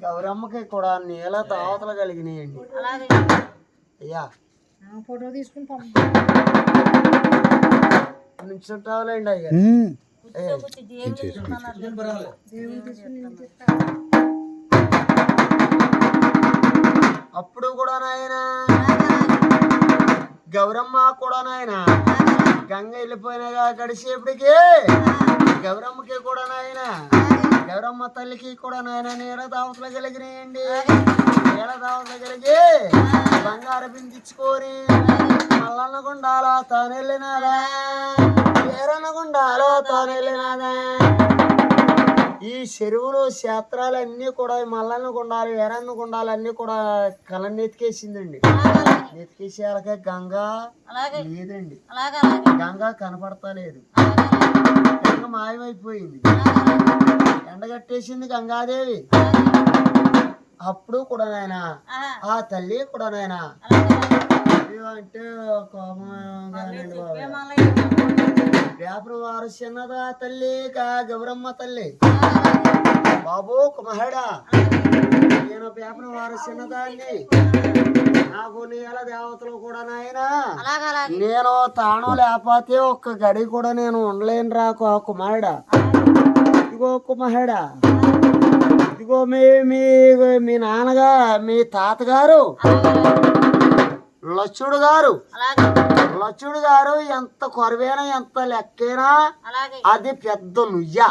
గౌరమ్మకి కూడా నీల దావతలు కలిగినాయండి. అయ్యా. ఫోటో తీసుకుని అయ్యా. అప్పుడు కూడా నాయన. గౌరమ్మ కూడా నాయన. గంగ వెళ్ళిపోయినగా గడిచేపటికి గౌరమ్మకి గౌరమ్మ తల్లికి కూడా నాయన నీల దావతలు కలిగినాయండి. నీల దావతలు కలిగి బంగారు బిందించుకొని మల్లన్న గుండాలో తాను వెళ్ళినాదా ఏరన్న గుండాలో తాను వెళ్ళినాదా ఈ చెరువులు క్షేత్రాలు అన్నీ కూడా ఈ మల్లన్న గుండాలు ఎర్రన్న గుండాలు అన్నీ కూడా కళ్ళ నెతికేసిందండి. గంగా అలాగే. లేదండి. అలాగే అలాగే. గంగా కనపడతా లేదు గంగ మాయమైపోయింది. ఎండగట్టేసింది గంగాదేవి. అప్పుడు కూడా నాయన ఆ తల్లి కూడా నాయన. అంటే వ్యాపారం వారు చిన్నదా తల్లి గా గౌరమ్మ తల్లి? బాబు కుమహడా నేను వ్యాపారం వారు చిన్నదాన్ని. నాకు నీల దేవతలు కూడా నాయనా. నేను తాను లేకపోతే ఒక్క గడి కూడా నేను ఉండలేను రా కుమారుడా. ఇదిగో కుమారుడా. ఇదిగో మీ మీ మీ నాన్నగా మీ తాతగారు. లచ్చుడు గారు. అలాగే. లచ్చుడు గారు ఎంత కొరవేనా ఎంత లెక్కైనా? అది పెద్ద నుయ్య.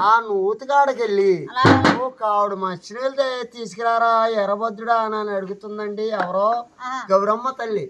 ఆ నూతికాడికి వెళ్ళి అలాగే ఓ కావుడు మంచినీళ్ళు తే- తీసుకురారా ఎర్రబద్దుడా అని అడుగుతుందండి ఎవరో. గౌరమ్మ తల్లి